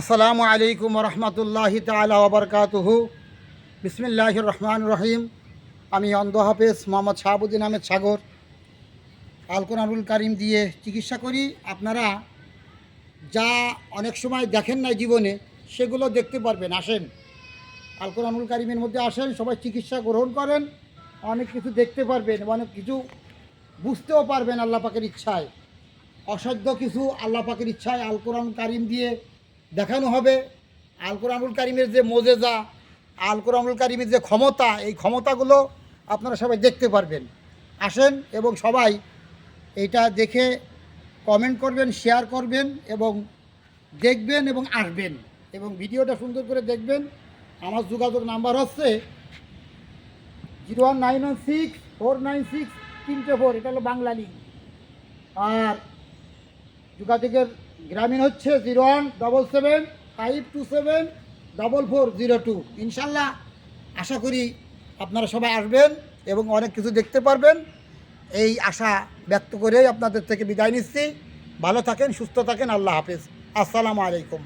আসসালামু আলাইকুম রহমতুল্লাহ তালা বিসমিল্লাহ রহমান রহিম। আমি অন্ধ হাফেজ মোহাম্মদ শাহাবুদ্দিন আহমেদ সাগর। আল কোরআনুল কারিম দিয়ে চিকিৎসা করি। আপনারা যা অনেক সময় দেখেন না জীবনে, সেগুলো দেখতে পারবেন। আসেন। আল কোরআনুল কারিমের মধ্যে আসেন, সবাই চিকিৎসা গ্রহণ করেন। অনেক কিছু দেখতে পারবেন, অনেক কিছু বুঝতেও পারবেন আল্লাহ পাকের ইচ্ছায়। অসাধ্য কিছু আল্লাহ পাকের ইচ্ছায় আল কোরআন কারিম দিয়ে দেখানো হবে। আল কোরআনুল কারিমের যে মোজেজা, আল কোরআনুল কারিমের যে ক্ষমতা, এই ক্ষমতাগুলো আপনারা সবাই দেখতে পারবেন। আসেন এবং সবাই এটা দেখে কমেন্ট করবেন শেয়ার করবেন এবং দেখবেন এবং আসবেন। এবং ভিডিওটা সুন্দর করে দেখবেন। আমার যোগাযোগ নাম্বার হচ্ছে zero one nine one six four nine six তিনটে ফোর এটা হলো বাংলা লিঙ্ক। আর যোগাযোগের গ্রামীণ হচ্ছে zero one double seven five two seven double four zero two. ইনশাল্লাহ আশা করি আপনারা সবাই আসবেন এবং অনেক কিছু দেখতে পারবেন। এই আশা ব্যক্ত করেই আপনাদের থেকে বিদায় নিচ্ছি। ভালো থাকেন, সুস্থ থাকেন। আল্লাহ হাফিজ। আসসালামু আলাইকুম।